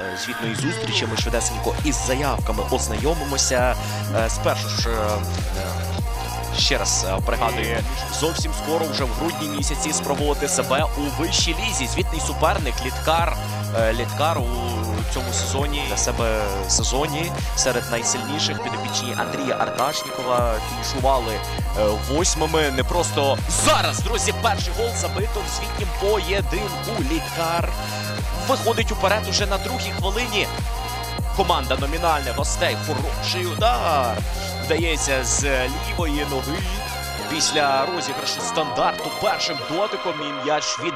е, звітної зустрічі. Ми швидесенько із заявками ознайомимося. Е, Спершу ж. е, Ще раз пригадую, зовсім скоро, вже в грудні місяці, спробувати себе у вищій лізі. Звітний суперник Літкар. Літкар у цьому сезоні для себе сезоні серед найсильніших підопічні Андрія Ардашнікова фінішували восьмими. Не просто зараз, друзі, перший гол забито в звітнім поєдинку. Літкар виходить уперед уже на другій хвилині. Команда номінальне гостей. Хороший удар. Вдається з лівої ноги. Після розіграшу стандарту першим дотиком і м'яч від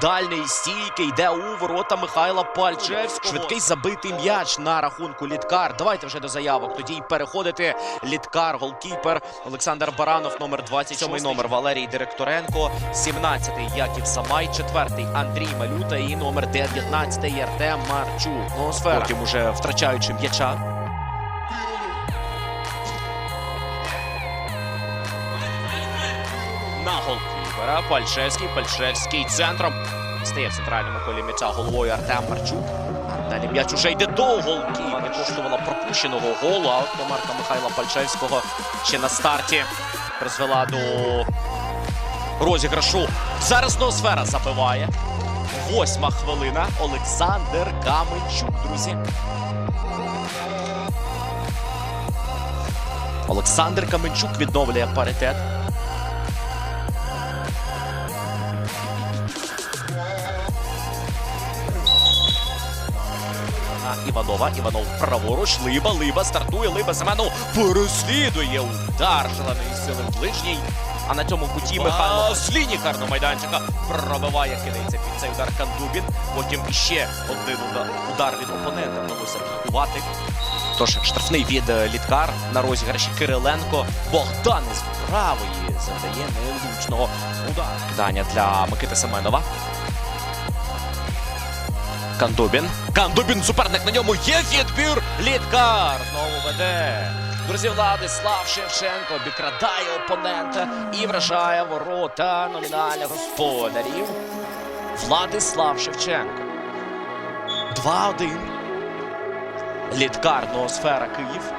дальньої стійки йде у ворота Михайла Пальчевського. Швидкий забитий м'яч на рахунку Літкар. Давайте вже до заявок. Тоді й переходити. Літкар, голкіпер Олександр Баранов, номер 27 номер Валерій Директоренко, 17-й Яків Самай, 4-й Андрій Малюта і номер 19-й Артем Марчук. Ну. Потім уже втрачаючи м'яча. Голкіпера. Пальшевський. Пальшевський центром. Стає в центральному колі м'яча головою Артем Марчук. Далі м'яч уже йде до голкіпера. Не коштувала пропущеного голу. А от помарка Михайла Пальшевського ще на старті призвела до розіграшу. Зараз ноосфера забиває. Восьма хвилина. Олександр Каменчук, друзі. Олександр Каменчук відновлює паритет. Іванова. Іванов праворуч. Либа, Либа стартує. Либа Семенов переслідує удар шаленої сили в ближній. А на цьому куті Михайло з лінії карного майданчика пробиває, кидається під цей удар Кандубін. Потім ще один удар, удар від опонента вдалося блокувати. Тож штрафний від е, Літкар на розіграші Кириленко. Богдан із правої завдає невлучного удару. Кидання для Микити Семенова. Кандубін. Кандубін, суперник на ньому є відбір. Літкар знову веде. Друзі, Владислав Шевченко обікрадає опонента і вражає ворота номінальних господарів. Владислав Шевченко. 2-1. Літкар, ноосфера Київ.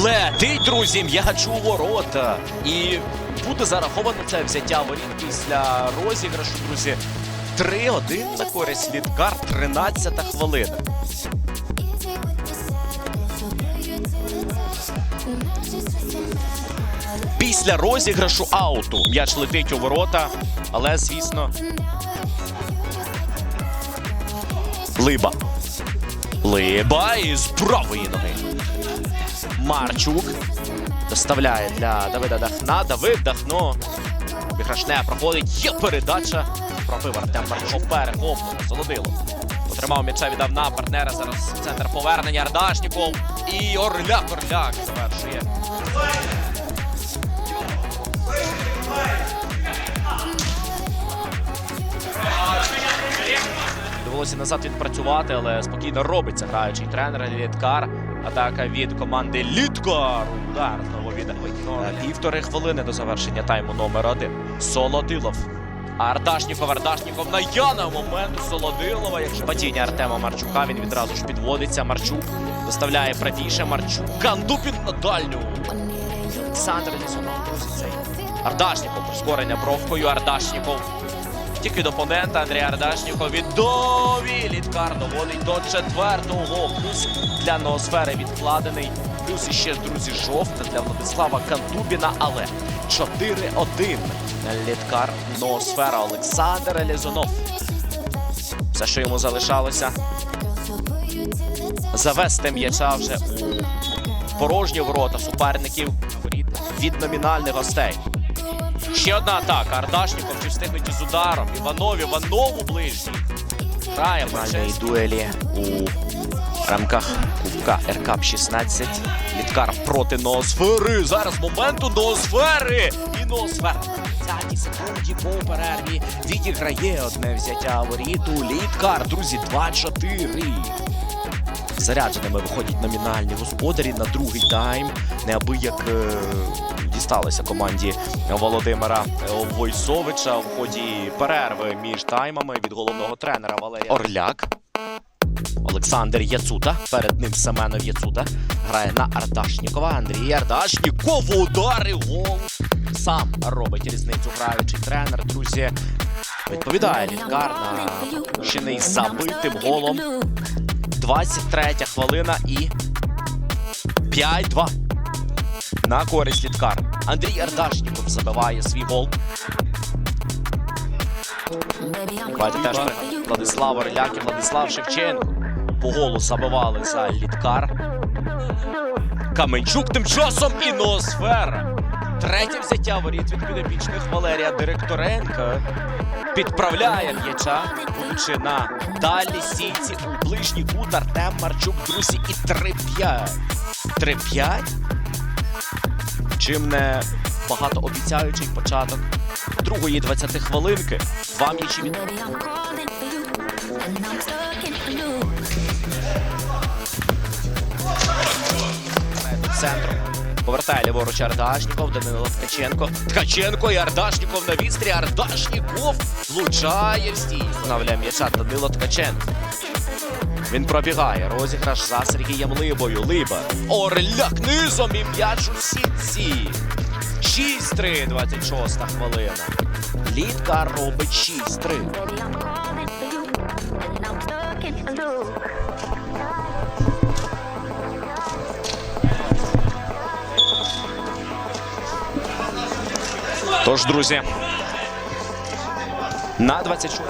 Летить, друзі, м'яч у ворота. І буде зараховано це взяття воріт після розіграшу, друзі. 3-1 на користь Літкар, 13 хвилина. Після розіграшу ауту м'яч летить у ворота, але, звісно. Либа. Либа із правої ноги. Марчук доставляє для Давида Дахна. Давид Дахно. Біграшне проходить. Є передача. Пробив Артем Марчук. Перехоп. Солодило. Отримав м'яча, віддав на партнера. Зараз центр повернення Ардашніков. І Орляк Орляк завершує. Довелося назад відпрацювати, але спокійно робиться граючий тренер Літкар. Атака від команди Літкар. Удар знову від Е, півтори хвилини до завершення тайму номер один. Солодилов. Ардашніков, Ардашніков на Яна моменту Солодилова. Якщо падіння Артема Марчука, він відразу ж підводиться. Марчук доставляє правіше. Марчук. Кандупін на дальню. Олександр Лісунов. Ардашніков прискорення бровкою. Ардашніков Втік від опонента Андрій Ардашніков відові. Літкар доводить до четвертого. Плюс для ноосфери відкладений. Плюс іще, друзі, жовта для Владислава Кандубіна. Але 4-1. Літкар ноосфера Олександр Лізунов. Все, що йому залишалося. Завести м'яча вже у порожні ворота суперників від номінальних гостей. Ще одна атака. Ардашніков чи встигнуть із ударом. Іванов, Іванов у ближній. Грає фінальної дуелі у рамках Кубка РК 16. Літкар проти Ноосфери. Зараз моменту Ноосфери. І Ноосфера. на 30 секунді по перерві відіграє одне взяття воріту. Літкар, друзі, 2-4. Зарядженими виходять номінальні господарі на другий тайм. Неабияк е, дісталися команді Володимира Войсовича в ході перерви між таймами від головного тренера Валерія Орляк. Олександр Яцута. Перед ним Семенов Яцута. Грає на Ардашнікова. Андрій Ардашніков. Удар і гол. Сам робить різницю граючий тренер. Друзі, відповідає Літкар на ще не й забитим голом. 23 хвилина і 5-2. На користь Літкар. Андрій Ардашніков забиває свій гол. Давайте теж. Владислав Орляк і Владислав Шевченко. По голу забивали за Літкар. Каменчук тим часом і Ноосфера. Третє взяття воріт від підопічних Валерія Директоренка. Підправляє м'яча, будучи на дальній стійці у ближній кут Артем Марчук, друзі, і 3-5. 3-5? Чим не багатообіцяючий початок другої 20 хвилинки. Два м'ячі від центру. Повертає ліворуч Ардашніков, Данило Ткаченко. Ткаченко і Ардашніков на відстрі. Ардашніков влучає в стій. Встановлює м'яча Данило Ткаченко. Він пробігає. Розіграш за Сергієм Либою. Либа. Орляк низом і м'яч у сітці. 6-3, 26 хвилина. Літка робить 6-3. Тож, друзі, на 26.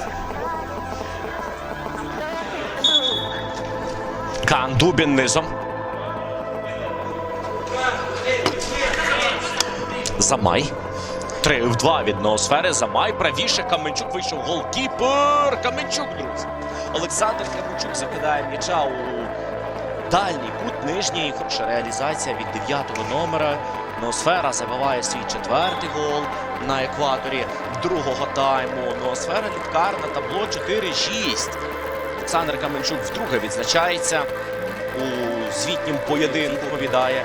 Кан Дубін низом. Замай. Три в два від ноосфери. Замай. Правіше. Каменчук вийшов голкіпер. Каменчук, друзі. Олександр Каменчук закидає м'яча у дальній кут нижній. Хороша реалізація від дев'ятого номера. Ноосфера забиває свій четвертий гол на екваторі другого тайму. Ноосфера літкар на табло 4-6. Олександр Каменчук вдруге відзначається у звітнім поєдинку. Повідає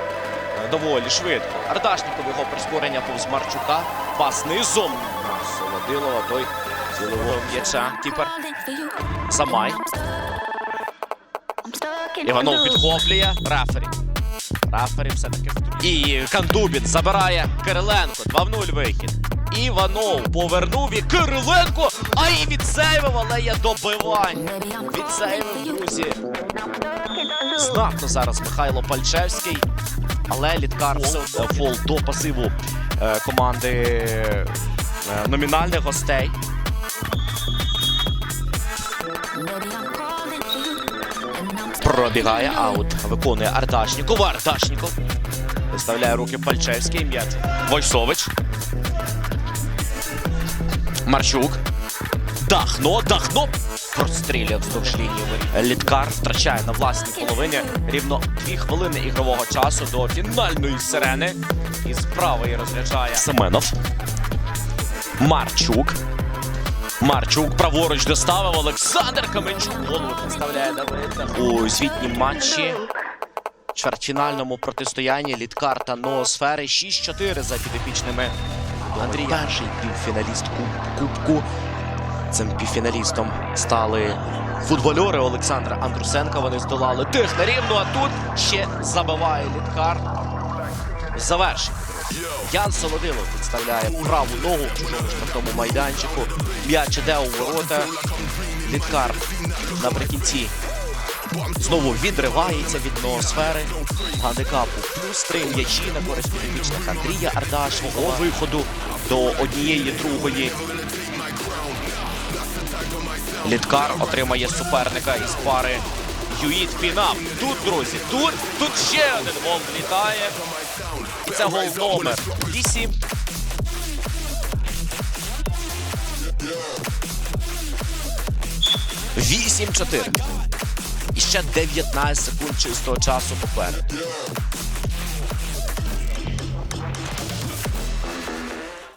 е, доволі швидко. Ардашніков його прискорення повз Марчука. Пас низом Солодилова. Той цілого м'яча. Тепер Замай. Іванов підхоплює. Рефері. Рефері все-таки І Кандубін забирає Кириленко. 2-0 вихід. Іванов повернув і Кириленко. А і відсейвив, але є добивання. Відсейвив, друзі. Знатно зараз Михайло Пальчевський. Але Літкар фол до пасиву е, команди е, номінальних гостей. Пробігає аут. Виконує Ардашніков. Ардашніков. Виставляє руки Пальчевський. М'яч. Войсович. Марчук. Дахно, Дахно. Прострілює вздовж лінії. Літкар втрачає на власній половині рівно дві хвилини ігрового часу до фінальної сирени. І з правої розряджає Семенов. Марчук. Марчук праворуч доставив Олександр Каменчук. Голову підставляє Давида. У звітнім матчі. Чвертьфінальному протистоянні Літкар та Ноосфери 6-4 за підопічними Андрія. Перший півфіналіст куб- Кубку. Цим півфіналістом стали футбольори Олександра Андрусенка. Вони здолали технарів. Ну а тут ще забиває Літкар. Завершення. Ян Солодилов підставляє праву ногу в чужому штрафному майданчику. М'яч іде у ворота. Літкар наприкінці знову відривається від ноосфери. Гандикапу плюс три м'ячі на користь підопічних Андрія Ардашного виходу до однієї другої. Літкар отримає суперника із пари Юїт Пінап. Тут, друзі, тут, тут ще один гол влітає. І це гол номер 8. Вісім 4 І ще 19 секунд чистого часу попереду.